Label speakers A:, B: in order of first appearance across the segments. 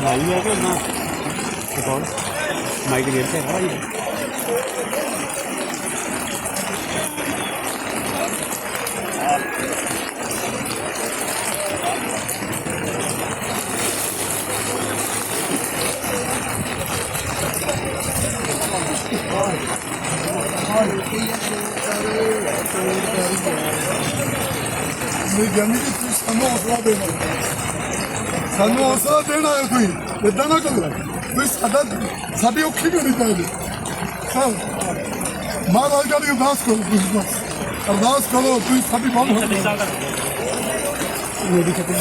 A: ਲਾਈ ਹੈ ਕਿ ਨਾ ਰਿਕਾਰਡ ਮਾਈਕ ਦੇ ਤੇ ਹੈ ਜੀ
B: ਮੇਰੀ ਜਾਨੀ ਕਿ ਤੁਸੀਂ ਸਾਨੂੰ ਹੌਸਲਾ ਦੇਣਾ ਸਾਨੂੰ ਹੌਸਲਾ ਦੇਣਾ ਹੈ ਕੋਈ ਇਦਾਂ ਨਾ ਕਰੋ ਕੋਈ ਸਾਡਾ ਸਾਡੀ ਔਖੀ ਨਹੀਂ ਹੋਣੀ ਚਾਹੀਦੀ ਸਰ ਮਹਾਰਾਜ ਜੀ ਅਰਦਾਸ ਕਰੋ ਤੁਸੀਂ ਅਰਦਾਸ ਕਰੋ ਤੁਸੀਂ ਸਾਡੀ ਬਹੁਤ ਹੌਸਲਾ
C: ਅੱਜ ਇੱਥੇ ਗਈ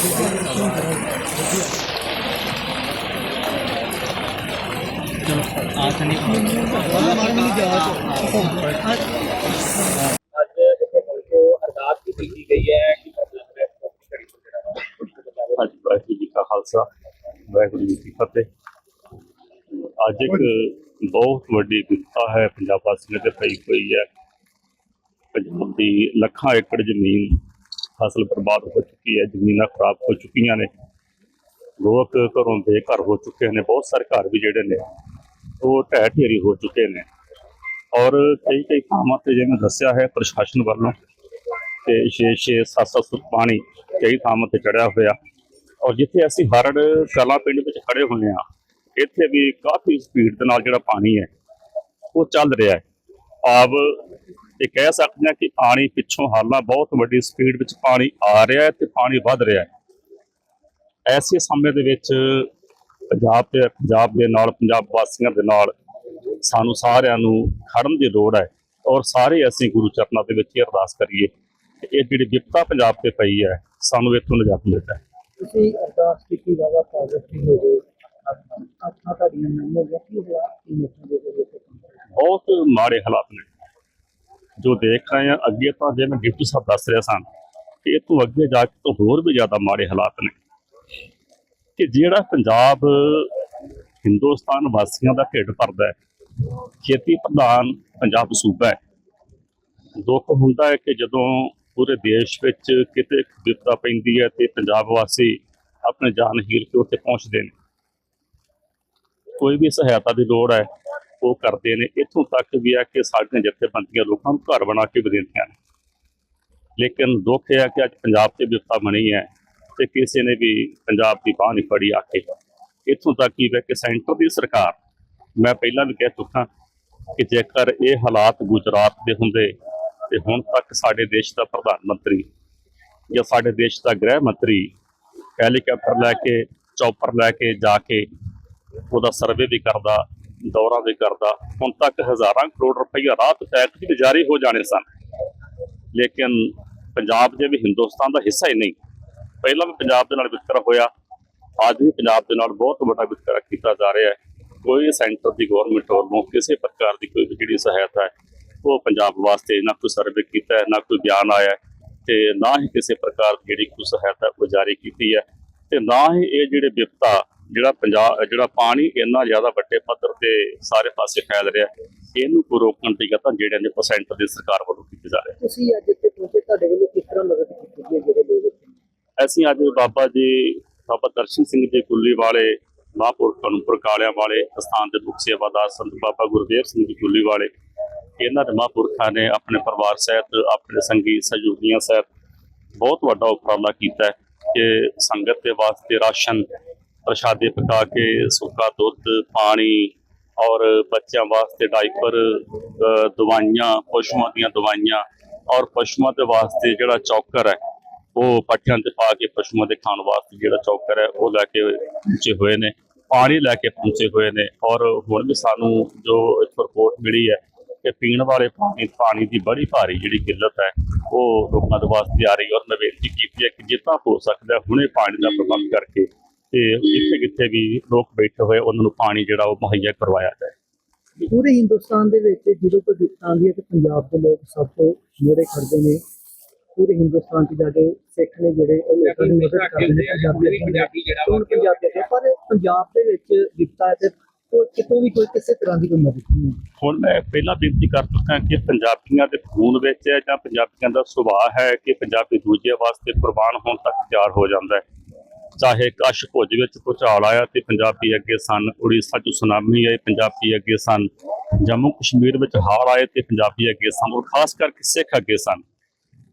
D: ਹਾਂਜੀ, ਵਾਹਿਗੁਰੂ ਜੀ ਕਾ ਖਾਲਸਾ, ਵਾਹਿਗੁਰੂ ਜੀ ਕੀ ਫਤਿਹ। ਅੱਜ ਇੱਕ ਬਹੁਤ ਵੱਡੀ ਵਿਪਤਾ ਹੈ, ਪੰਜਾਬ ਵਾਸੀਆਂ ਤੇ ਪਈ ਹੋਈ ਹੈ। ਪੰਜਾਬ ਦੀ ਲੱਖਾਂ ਏਕੜ ਜ਼ਮੀਨ ਫਸਲ ਬਰਬਾਦ ਹੋ ਚੁੱਕੀ ਹੈ, ਜ਼ਮੀਨਾਂ ਖਰਾਬ ਹੋ ਚੁੱਕੀਆਂ ਨੇ। ਲੋਕ ਘਰੋਂ ਬੇਘਰ ਹੋ ਚੁੱਕੇ ਨੇ, ਬਹੁਤ ਸਾਰੇ ਘਰ ਵੀ ਜਿਹੜੇ ਨੇ। ਉਹ ਢਹਿ ਢੇਰੀ ਹੋ ਚੁੱਕੇ ਨੇ। ਔਰ ਕਈ ਕਈ ਥਾਵਾਂ ਤੇ ਜਿਵੇਂ ਦੱਸਿਆ ਹੈ ਪ੍ਰਸ਼ਾਸਨ ਵੱਲੋਂ ਤੇ 6-6 7-7 ਫੁੱਟ ਪਾਣੀ ਕਈ ਥਾਵਾਂ ਤੇ ਚੜਿਆ ਹੋਇਆ। ਔਰ ਜਿੱਥੇ ਅਸੀਂ ਹਰੜ ਕਲਾ ਪਿੰਡ ਵਿੱਚ ਖੜੇ ਹੋਏ ਆ ਇੱਥੇ ਵੀ ਕਾਫੀ ਸਪੀਡ ਦੇ ਨਾਲ ਜਿਹੜਾ ਪਾਣੀ ਹੈ, ਉਹ ਚੱਲ ਰਿਹਾ ਹੈ। ਆਬ ਇਹ ਕਹਿ ਸਕਦੇ ਹਾਂ ਕਿ ਪਾਣੀ ਪਿੱਛੋਂ ਹਾਲਾਂ ਬਹੁਤ ਵੱਡੀ ਸਪੀਡ ਵਿੱਚ ਪਾਣੀ ਆ ਰਿਹਾ ਹੈ ਤੇ ਪਾਣੀ ਵੱਧ ਰਿਹਾ ਹੈ। ਐਸੇ ਸਮੇਂ ਦੇ ਵਿੱਚ ਪੰਜਾਬ ਤੇ ਪੰਜਾਬ ਦੇ ਨਾਲ ਪੰਜਾਬ ਵਾਸੀਆਂ ਦੇ ਨਾਲ ਸਾਨੂੰ ਸਾਰਿਆਂ ਨੂੰ ਖੜਨ ਦੀ ਲੋੜ ਹੈ ਔਰ ਸਾਰੇ ਅਸੀਂ ਗੁਰੂ ਚਰਨਾਂ ਦੇ ਵਿੱਚ ਇਹ ਅਰਦਾਸ ਕਰੀਏ ਕਿ ਇਹ ਜਿਹੜੀ ਵਿਪਤਾ ਪੰਜਾਬ ਤੇ ਪਈ ਹੈ ਸਾਨੂੰ ਇੱਥੋਂ ਨਿਜਾਤ ਮਿਲਦਾ ਹੈ।
C: ਤੁਸੀਂ ਅਰਦਾਸ ਕੀਤੀ ਬਾਬਾ ਪਾਜ਼ਿਟਿਵ ਹੋ ਗਏ। ਆਪਣਾ ਤੁਹਾਡੀਆਂ ਨਾਮ ਹੋ ਗਿਆ। ਕੀ ਹੋਇਆ? ਕੀ ਨਿਕਲ ਦੇ ਵਿੱਚ
D: ਬਹੁਤ ਮਾੜੇ ਹਾਲਾਤ ਨੇ। ਜੋ ਦੇਖ ਰਹੇ ਹਾਂ ਅੱਗੇ ਤਾਂ ਜਿਵੇਂ ਡਿਪਟੀ ਸਾਹਿਬ ਦੱਸ ਰਿਹਾ ਸਨ ਕਿ ਇਹ ਤੋਂ ਅੱਗੇ ਜਾ ਕੇ ਤਾਂ ਹੋਰ ਵੀ ਜ਼ਿਆਦਾ ਮਾੜੇ ਹਾਲਾਤ ਨੇ। ਕਿ ਜਿਹੜਾ ਪੰਜਾਬ, ਹਿੰਦੁਸਤਾਨ ਵਾਸੀਆਂ ਦਾ ਢਿੱਡ ਭਰਦਾ ਹੈ, ਖੇਤੀ ਪ੍ਰਧਾਨ ਪੰਜਾਬ ਸੂਬਾ ਹੈ। ਦੁੱਖ ਹੁੰਦਾ ਹੈ ਕਿ ਜਦੋਂ ਪੂਰੇ ਦੇਸ਼ ਵਿੱਚ ਕਿਤੇ ਵਿਪਤਾ ਪੈਂਦੀ ਹੈ ਤੇ ਪੰਜਾਬ ਵਾਸੀ ਆਪਣੇ ਜਾਨ ਹੀਰ ਕੇ ਉੱਥੇ ਪਹੁੰਚਦੇ ਨੇ। ਕੋਈ ਵੀ ਸਹਾਇਤਾ ਦੀ ਲੋੜ ਹੈ, ਉਹ ਕਰਦੇ ਨੇ। ਇੱਥੋਂ ਤੱਕ ਵੀ ਹੈ ਕਿ ਸਾਡੀਆਂ ਜਥੇਬੰਦੀਆਂ ਲੋਕਾਂ ਨੂੰ ਘਰ ਬਣਾ ਕੇ ਵੀ ਦਿੰਦੀਆਂ ਨੇ। ਲੇਕਿਨ ਦੁੱਖ ਇਹ ਹੈ ਕਿ ਅੱਜ ਪੰਜਾਬ ਤੇ ਵਿਪਤਾ ਬਣੀ ਹੈ। ਤੇ ਕਿਸੇ ਨੇ ਵੀ ਪੰਜਾਬ ਦੀ ਬਾਹ ਨਹੀਂ ਫੜੀ ਆਖੇ ਇੱਥੋਂ ਤੱਕ ਹੀ ਹੈ ਕਿ ਸੈਂਟਰ ਦੀ ਸਰਕਾਰ, ਮੈਂ ਪਹਿਲਾਂ ਵੀ ਕਹਿ ਚੁੱਕਾ ਕਿ ਜੇਕਰ ਇਹ ਹਾਲਾਤ ਗੁਜਰਾਤ ਦੇ ਹੁੰਦੇ ਤੇ ਹੁਣ ਤੱਕ ਸਾਡੇ ਦੇਸ਼ ਦਾ ਪ੍ਰਧਾਨ ਮੰਤਰੀ ਜਾਂ ਸਾਡੇ ਦੇਸ਼ ਦਾ ਗ੍ਰਹਿ ਮੰਤਰੀ ਹੈਲੀਕਾਪਟਰ ਲੈ ਕੇ, ਚੌਪਰ ਲੈ ਕੇ ਜਾ ਕੇ ਉਹਦਾ ਸਰਵੇ ਵੀ ਕਰਦਾ, ਦੌਰਾ ਵੀ ਕਰਦਾ, ਹੁਣ ਤੱਕ ਹਜ਼ਾਰਾਂ ਕਰੋੜ ਰੁਪਈਆ ਰਾਤ ਟੈਕਸ ਵੀ ਜਾਰੀ ਹੋ ਜਾਣੇ ਸਨ। ਲੇਕਿਨ ਪੰਜਾਬ ਜੇ ਵੀ ਹਿੰਦੁਸਤਾਨ ਦਾ ਹਿੱਸਾ ਹੀ ਨਹੀਂ ਪਹਿਲਾਂ ਵੀ ਪੰਜਾਬ ਦੇ ਨਾਲ ਵਿਤਕਰਾ ਹੋਇਆ, ਅੱਜ ਵੀ ਪੰਜਾਬ ਦੇ ਨਾਲ ਬਹੁਤ ਵੱਡਾ ਵਿਤਕਰਾ ਕੀਤਾ ਜਾ ਰਿਹਾ ਹੈ ਕੋਈ ਸੈਂਟਰ ਦੀ ਗਵਰਨਮੈਂਟ ਵੱਲੋਂ ਕਿਸੇ ਪ੍ਰਕਾਰ ਦੀ ਕੋਈ ਵੀ ਜਿਹੜੀ ਸਹਾਇਤਾ ਹੈ, ਉਹ ਪੰਜਾਬ ਵਾਸਤੇ ਨਾ ਕੋਈ ਸਰਵੇ ਕੀਤਾ ਹੈ, ਨਾ ਕੋਈ ਬਿਆਨ ਆਇਆ ਹੈ ਤੇ ਨਾ ਹੀ ਕਿਸੇ ਪ੍ਰਕਾਰ ਦੀ ਜਿਹੜੀ ਕੋਈ ਸਹਾਇਤਾ ਉਹ ਜਾਰੀ ਕੀਤੀ ਹੈ ਤੇ ਨਾ ਹੀ ਇਹ ਜਿਹੜੇ ਵਿਪਤਾ, ਜਿਹੜਾ ਪੰਜਾਬ, ਜਿਹੜਾ ਪਾਣੀ ਇੰਨਾ ਜ਼ਿਆਦਾ ਵੱਡੇ ਪੱਧਰ ਤੇ ਸਾਰੇ ਪਾਸੇ ਫੈਲ ਰਿਹਾ ਇਹਨੂੰ ਕੋ ਰੋਕਣ ਦੀ ਯਤਨ ਜਿਹੜੇ ਨੇ ਸੈਂਟਰ ਦੀ ਸਰਕਾਰ ਵੱਲੋਂ ਕੀਤੇ ਜਾ ਰਹੀ ਨੇ।
C: ਤੁਸੀਂ ਅੱਜ ਇੱਥੇ ਪਹੁੰਚੇ, ਤੁਹਾਡੇ ਵੱਲੋਂ ਕਿਸ ਤਰ੍ਹਾਂ ਮਦਦ ਕੀਤੀ ਗਈ ਹੈ
D: ਅਸੀਂ ਅੱਜ ਬਾਬਾ ਜੀ, ਬਾਬਾ ਦਰਸ਼ਨ ਸਿੰਘ ਜੀ ਕੁੱਲੀ ਵਾਲੇ ਮਹਾਂਪੁਰਖਾਂ ਨੂੰ ਪ੍ਰਕਾਲਿਆਂ ਵਾਲੇ ਸਥਾਨ ਦੇ ਮੁਖ ਸੇਵਾਦਾਰ ਸੰਤ ਬਾਬਾ ਗੁਰਦੇਵ ਸਿੰਘ ਜੀ ਕੁੱਲੀ ਵਾਲੇ, ਇਹਨਾਂ ਦੇ ਮਹਾਂਪੁਰਖਾਂ ਨੇ ਆਪਣੇ ਪਰਿਵਾਰ ਸਹਿਤ, ਆਪਣੇ ਸੰਗੀ ਸਹਿਯੋਗੀਆਂ ਸਹਿਤ ਬਹੁਤ ਵੱਡਾ ਉਪਰਾਲਾ ਕੀਤਾ ਕਿ ਸੰਗਤ ਦੇ ਵਾਸਤੇ ਰਾਸ਼ਨ, ਪ੍ਰਸ਼ਾਦੇ ਪਕਾ ਕੇ ਸੁੱਕਾ ਦੁੱਧ, ਪਾਣੀ ਔਰ ਬੱਚਿਆਂ ਵਾਸਤੇ ਡਾਈਪਰ ਦਵਾਈਆਂ, ਪਸ਼ੂਆਂ ਦੀਆਂ ਦਵਾਈਆਂ ਔਰ ਪਸ਼ੂਆਂ ਦੇ ਵਾਸਤੇ ਜਿਹੜਾ ਚੌਕਰ ਹੈ ਉਹ ਪੱਠਿਆਂ ਤੇ ਪਾ ਕੇ ਪਸ਼ੂਆਂ ਦੇ ਖਾਣ ਵਾਸਤੇ ਜਿਹੜਾ ਚੌਕਰ ਹੈ, ਉਹ ਲੈ ਕੇ ਪਹੁੰਚੇ ਹੋਏ ਨੇ। ਪਾਣੀ ਲੈ ਕੇ ਪਹੁੰਚੇ ਹੋਏ ਨੇ ਔਰ ਹੁਣ ਵੀ ਸਾਨੂੰ ਜੋ ਇੱਕ ਰਿਪੋਰਟ ਮਿਲੀ ਹੈ ਕਿ ਪੀਣ ਵਾਲੇ ਪਾਣੀ ਪਾਣੀ ਦੀ ਬੜੀ ਭਾਰੀ ਜਿਹੜੀ ਕਿੱਲਤ ਹੈ, ਉਹ ਲੋਕਾਂ ਦੇ ਵਾਸਤੇ ਆ ਰਹੀ ਔਰ ਮੈਂ ਬੇਨਤੀ ਕੀਤੀ ਹੈ ਕਿ ਜਿੱਦਾਂ ਹੋ ਸਕਦਾ ਹੁਣੇ ਪਾਣੀ ਦਾ ਪ੍ਰਬੰਧ ਕਰਕੇ ਤੇ ਜਿੱਥੇ ਕਿੱਥੇ ਵੀ ਲੋਕ ਬੈਠੇ ਹੋਏ, ਉਹਨਾਂ ਨੂੰ ਪਾਣੀ ਜਿਹੜਾ ਉਹ ਮੁਹੱਈਆ ਕਰਵਾਇਆ ਜਾਏ।
C: ਪੂਰੇ ਹਿੰਦੁਸਤਾਨ ਦੇ ਵਿੱਚ ਜਦੋਂ ਕੋਈ ਵਿਪਤਾ ਆਉਂਦੀ ਹੈ ਤੇ ਪੰਜਾਬ ਦੇ ਲੋਕ ਸਭ ਤੋਂ ਮੋਰੇ ਖੜਦੇ ਨੇ। ਪੂਰੇ ਹਿੰਦੁਸਤਾਨ 'ਚ ਜਾ ਕੇ ਸਿੱਖ ਨੇ ਜਿਹੜੇ ਉਹ ਲੋਕਾਂ ਦੀ ਮਦਦ ਕਰਦੇ ਨੇ ਪੰਜਾਬੀ ਜਿਹੜਾ ਹੁਣ ਪੰਜਾਬੀ ਦੇ ਪਰ ਪੰਜਾਬ ਦੇ ਵਿੱਚ ਦਿੱਤਾ ਤੇ ਕੋਈ- ਕਿਤੋਂ ਵੀ ਕੋਈ ਕਿਸੇ ਤਰ੍ਹਾਂ ਦੀ ਕੋਈ ਮਦਦ ਨਹੀਂ।
D: ਹੁਣ ਮੈਂ ਪਹਿਲਾਂ ਬੇਨਤੀ ਕਰ ਚੁੱਕਾ ਕਿ ਪੰਜਾਬੀਆਂ ਦੇ ਖੂਨ ਵਿੱਚ ਹੈ ਜਾਂ ਪੰਜਾਬੀਆਂ ਦਾ ਸੁਭਾਅ ਹੈ ਕਿ ਪੰਜਾਬੀ ਦੂਜੇ ਵਾਸਤੇ ਕੁਰਬਾਨ ਹੋਣ ਤੱਕ ਤਿਆਰ ਹੋ ਜਾਂਦਾ ਹੈ। ਚਾਹੇ ਕਸ਼ ਭੁੱਜ ਵਿੱਚ ਭੁਚਾਲ ਆਇਆ ਤੇ ਪੰਜਾਬੀ ਅੱਗੇ ਸਨ ਉੜੀਸਾ 'ਚ ਸੁਨਾਮੀ ਆਈ ਪੰਜਾਬੀ ਅੱਗੇ ਸਨ। ਜੰਮੂ ਕਸ਼ਮੀਰ ਵਿੱਚ ਹਾੜ ਆਏ ਤੇ ਪੰਜਾਬੀ ਅੱਗੇ ਸਨ ਔਰ ਖਾਸ ਕਰਕੇ ਸਿੱਖ ਅੱਗੇ ਸਨ।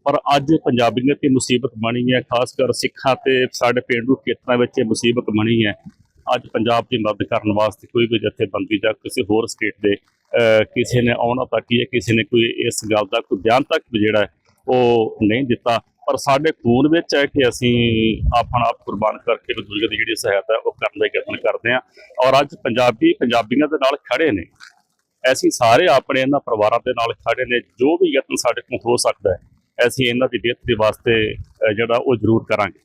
D: ਪਰ ਅੱਜ ਪੰਜਾਬੀਆਂ ਤੇ ਮੁਸੀਬਤ ਬਣੀ ਹੈ, ਖਾਸ ਕਰ ਸਿੱਖਾਂ ਤੇ ਸਾਡੇ ਪੇਂਡੂ ਖੇਤਰਾਂ ਵਿੱਚ ਇਹ ਮੁਸੀਬਤ ਬਣੀ ਹੈ। ਅੱਜ ਪੰਜਾਬ ਦੀ ਮਦਦ ਕਰਨ ਵਾਸਤੇ ਕੋਈ ਵੀ ਜਥੇਬੰਦੀ ਜਾਂ ਕਿਸੇ ਹੋਰ ਸਟੇਟ ਦੇ ਕਿਸੇ ਨੇ ਆਉਣਾ ਤੱਕ ਹੀ ਹੈ, ਕਿਸੇ ਨੇ ਕੋਈ ਇਸ ਗੱਲ ਦਾ ਕੋਈ ਬਿਆਨ ਤੱਕ ਵੀ ਜਿਹੜਾ ਉਹ ਨਹੀਂ ਦਿੱਤਾ। ਪਰ ਸਾਡੇ ਖੂਨ ਵਿੱਚ ਹੈ ਕਿ ਅਸੀਂ ਆਪਣਾ ਆਪ ਕੁਰਬਾਨ ਕਰਕੇ ਇੱਕ ਦੀ ਜਿਹੜੀ ਸਹਾਇਤਾ ਉਹ ਕਰਨ ਦਾ ਯਤਨ ਕਰਦੇ ਹਾਂ। ਔਰ ਅੱਜ ਪੰਜਾਬੀ, ਪੰਜਾਬੀਆਂ ਦੇ ਨਾਲ ਖੜੇ ਨੇ। ਅਸੀਂ ਸਾਰੇ ਆਪਣੇ ਇਹਨਾਂ ਪਰਿਵਾਰਾਂ ਦੇ ਨਾਲ ਖੜੇ ਨੇ। ਜੋ ਵੀ ਯਤਨ ਸਾਡੇ ਕੋਲ ਹੋ ਸਕਦਾ ਹੈ ਅਸੀਂ ਇਹਨਾਂ ਦੀ ਬਿਹਤਰੀ ਵਾਸਤੇ ਜਿਹੜਾ ਉਹ ਜ਼ਰੂਰ ਕਰਾਂਗੇ।